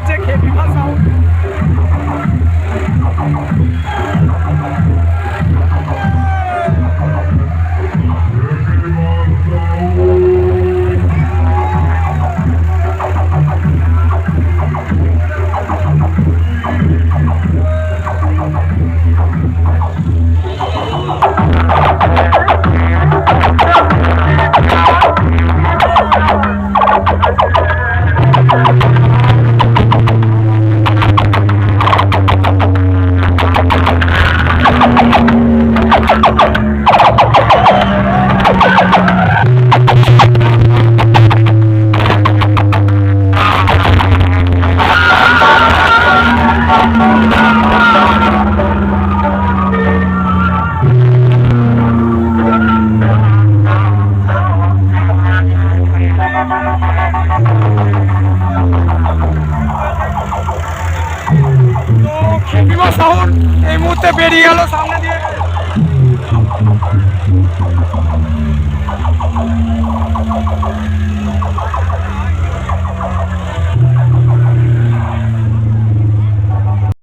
Pode aqui, um. বিমা সাউন এই মুহূর্তে বেরিয়ে গেল সামনে দিয়ে